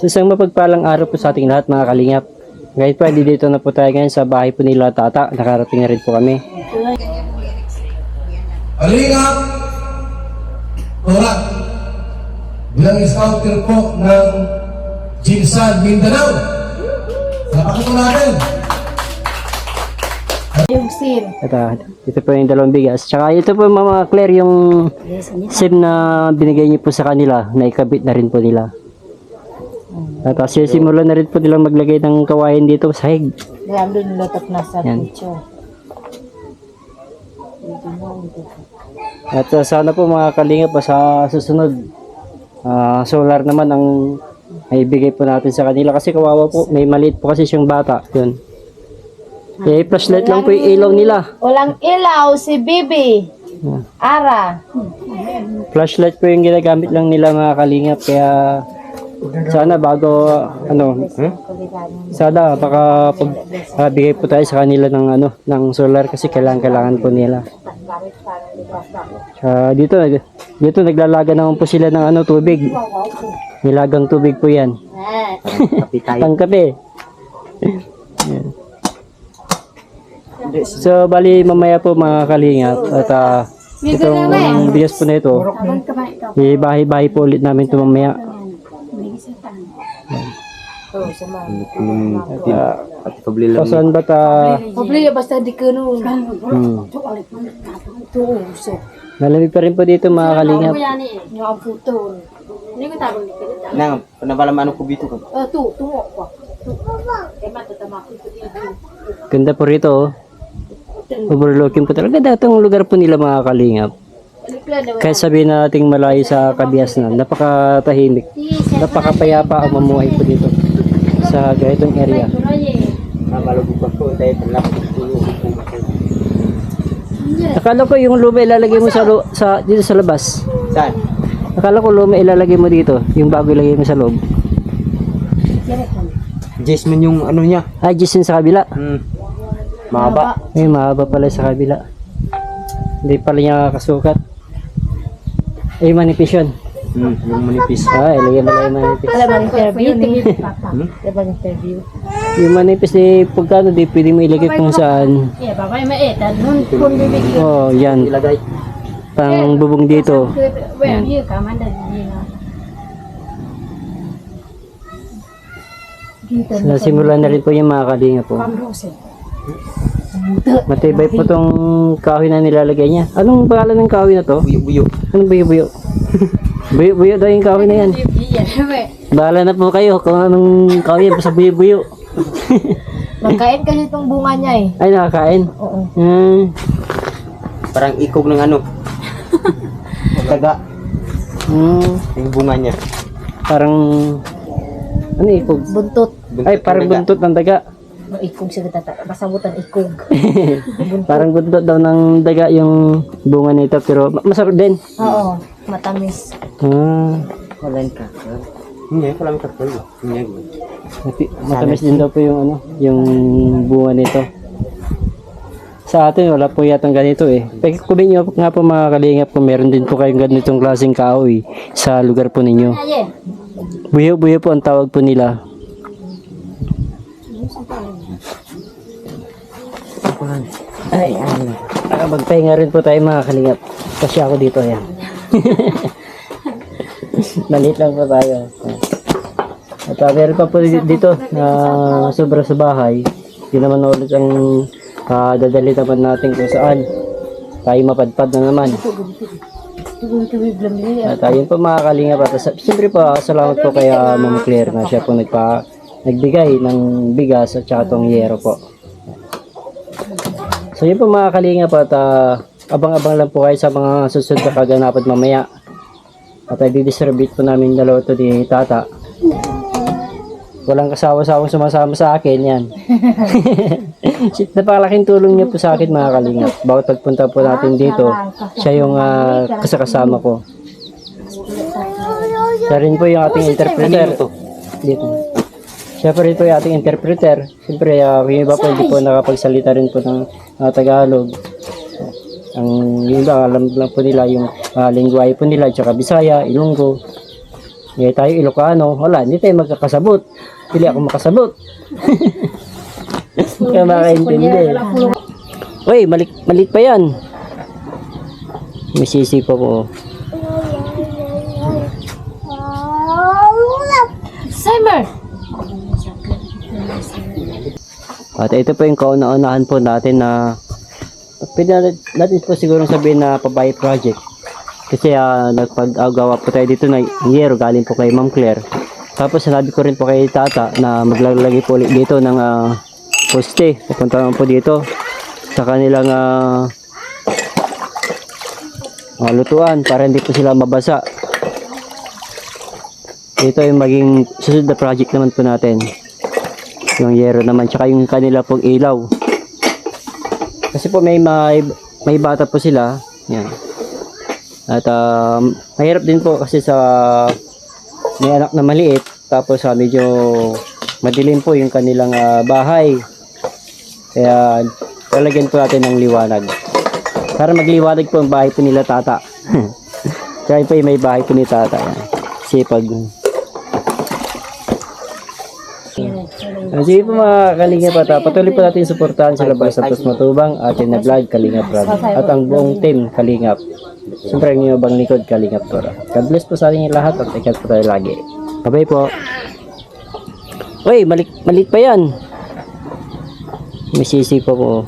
So, isang mapagpalang araw po sa ating lahat mga kalingap. Ngayon po, hindi dito na po tayo ngayon sa bahay po nila tata. Nakarating na rin po kami. Alingap! Orat! Bilang scouter po ng Jinsan Mindanao. Napakita natin. Yung sim. Ah, ito po yung dalawang bigas. Tsaka ito po mga Claire yung SIM na binigay niyo po sa kanila na ikabit na rin po nila. At uh, sisimula na rin po nilang maglagay ng kawayan dito sa hig. Alam doon lutot na sa picture. At uh, sana po mga kalinga pa sa susunod ah, solar naman ang ibigay po natin sa kanila kasi kawawa po may maliit po kasi siyang bata yun eh flashlight lang po yung ilaw nila. Walang ilaw si Bibi. Ara. flashlight po yung ginagamit lang nila mga kalingap. Kaya sana bago ano sana baka pag ah, bigay po tayo sa kanila ng ano ng solar kasi kailangan kailangan po nila. Ah, dito nag- dito naglalaga naman po sila ng ano tubig. Nilagang tubig po yan. Pang kape Yan. So bali mamaya po mga kalingap at ah, itong bigas po na ito ibahay-bahay po ulit namin ito mamaya so saan ba ta Pabli basta di kuno. hmm. Tuso. malamig pa rin po dito mga kalingap Yung ang puto. Hindi ko tabang di kita. Nang, panabala ano ko bito ko. Oh, tu, tungo ko. Eh, ko ganda po rito oh. Overlooking po talaga. Datang lugar po nila mga kalingap. Kahit sabihin nating malayo sa kabias na napakatahimik. Napakapayapa ang mamuhay po dito sa ganitong area. Ko. akala ko yung luma ilalagay mo sa, sa dito sa labas. Saan? akala ko luma ilalagay mo dito yung bago ilagay mo sa loob. Jasmine yung ano niya. ay just yun sa kabila. Hmm. Mahaba. ay mahaba pala sa kabila hindi pala niya kasukat ay manipis yun Hmm, yung manipis. ah ilagay mo lang yung manipis Alam mo interview ni. Alam mo interview. yung manipis ni pagkano di pwede mo ilagay kung saan Eh, babay maetan. Nun kun bibi. oh yan Ilagay. pang bubong dito Well, you come and then you know. Dito Nasimulan na rin po yung mga kalinga po. Matibay po tong kahoy na nilalagay niya. Anong pangalan ng kahoy na to? Buyo-buyo. Anong buyo-buyo? buyo-buyo daw yung kahoy na yan. Bahala na po kayo kung anong kahoy yan. Basta buyo-buyo. Magkain kasi itong bunga niya eh. Ay, nakakain. Oo. Hmm. Parang ikog ng ano. Daga. Hmm. Yung bunga niya. Parang... Ano ikog? Buntot. Ay, parang buntot ng daga. Ikog siya tata. Pasabutan ikog. parang buntot daw ng daga yung bunga nito. Pero ma- masarap din. Oo. Matamis. Ah. Wala ka. Hindi, wala may kartol. Hindi. Mati- Matamis din daw po yung ano, yung bunga nito. Sa atin wala po yatang ganito eh. Pagkumin nyo nga po mga kalingap kung meron din po kayong ganitong klaseng kahoy sa lugar po ninyo. Ayen. Buyo-buyo po ang tawag po nila. Ay, ay. Ah, magpahinga rin po tayo mga kalingap. Kasi ako dito, yan. Malit lang po tayo. At uh, meron pa po di- dito na sobra sa bahay. Yun naman ulit ang uh, dadali naman natin kung saan tayo mapadpad na naman. At ayun po mga kalingap. At siyempre po, ah, salamat po kay uh, Ma'am Claire na siya po nagpa, nagbigay ng bigas at saka tong yero po. So yun po mga kalingap at ah, abang-abang lang po kayo sa mga susunod na kaganapan mamaya. At ay didistribute po namin dalawa to ni Tata. Walang kasawa-sawang sumasama sa akin yan. Napakalaking tulong niya po sa akin mga kalingap. Bawat pagpunta po natin dito, siya yung ah, kasakasama ko. Siya rin po yung ating interpreter. Dito. Rin po yung ating interpreter. Siyempre, uh, yung iba po hindi po nakapagsalita rin po ng ah, Tagalog. Ang yung iba, alam lang po nila yung uh, lingwahe po nila, tsaka Bisaya, Ilonggo. Ngayon tayo Ilocano, wala, hindi tayo magkakasabot. Hindi ako makasabot. Kaya makaintindi. Uy, malik, malit pa yan. May sisi pa po. Simon! At ito po yung kauna-unahan po natin na pwede natin, po siguro sabihin na pabay project. Kasi uh, nagpag-agawa po tayo dito na yero galing po kay Ma'am Claire. Tapos sinabi ko rin po kay Tata na maglalagay po ulit dito ng ah, poste. Pupunta naman po dito sa kanilang ah, mga lutuan para hindi po sila mabasa. Ito yung maging susunod na project naman po natin. Yung yero naman, tsaka yung kanila pong ilaw. Kasi po may, may, may bata po sila. Yan. At um, mahirap din po kasi sa may anak na maliit. Tapos ah, medyo madilim po yung kanilang ah, bahay. Kaya lalagyan po natin ng liwanag. Para magliwanag po ang bahay po nila tata. Kaya po may bahay po ni tata. Yan. Kasi pag Ah, Sige po mga Kalinga Pata, patuloy po natin suportahan sila Bal Santos Matubang, atin na vlog Kalinga Prab, at ang buong team Kalingap. Siyempre ang inyong bang likod Kalingap Tora. God bless po sa ating lahat at ikat po tayo lagi. Bye po. Uy, malik, malit pa yan. May sisi pa po.